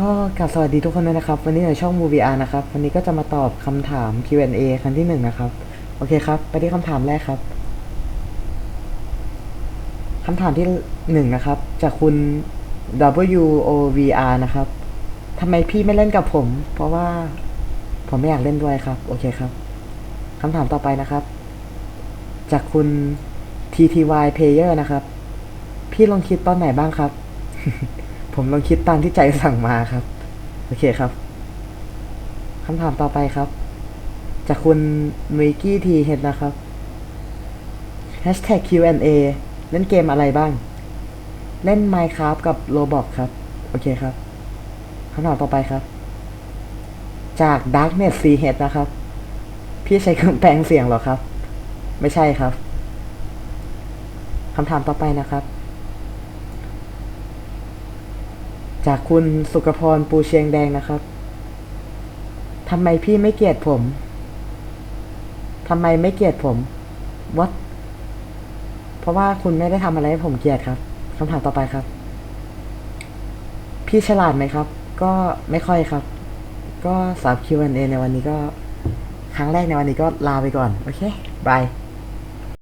ก็กลับสวัสดีทุกคนด้วยนะครับ วันนี้ในช่อง Movie R นะครับ วันนี้ก็จะมาตอบคำถาม Q&A ครั้งที่หนึ่งนะครับ โอเคครับ ไปที่คำถามแรกครับคำถามที่หนึ่งนะครับ จากคุณ WOVR นะครับทำไมพี่ไม่เล่นกับผม เพราะว่าผมไม่อยากเล่นด้วยครับ โอเคครับคำถามต่อไปนะครับ จากคุณ TTY Player นะครับ พี่ลองคิดตอนไหนบ้างครับ ผมลองคิดตามที่ใจสั่งมาครับ โอเคครับคำถามต่อไปครับ จากคุณมิกกี้ทีเฮดนะครับ Hashtag Q&A เล่นเกมอะไรบ้าง เล่น Minecraft กับ Roblox ครับ โอเคครับคำถามต่อไปครับ จาก Darknet C h นะครับ พี่ใช้เครื่องแปลงเสียงหรอครับ ไม่ใช่ครับคำถามต่อไปนะครับ จากคุณสุขพรปูเชียงแดงนะครับทำไมพี่ไม่เกลียดผม ทำไมไม่เกลียดผม what เพราะว่าคุณไม่ได้ทำอะไรให้ผมเกลียดครับคำถามต่อไปครับ พี่ฉลาดไหมครับ ก็ไม่ค่อยครับ ก็สาม Q&A ในวันนี้ก็ ครั้งแรกในวันนี้ก็ลาไปก่อน โอเค บาย